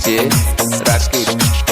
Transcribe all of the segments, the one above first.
DJ Rakib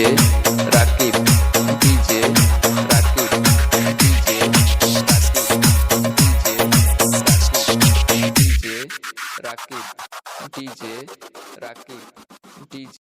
DJ Rakib DJ Rakib DJ Rakib DJ Rakib DJ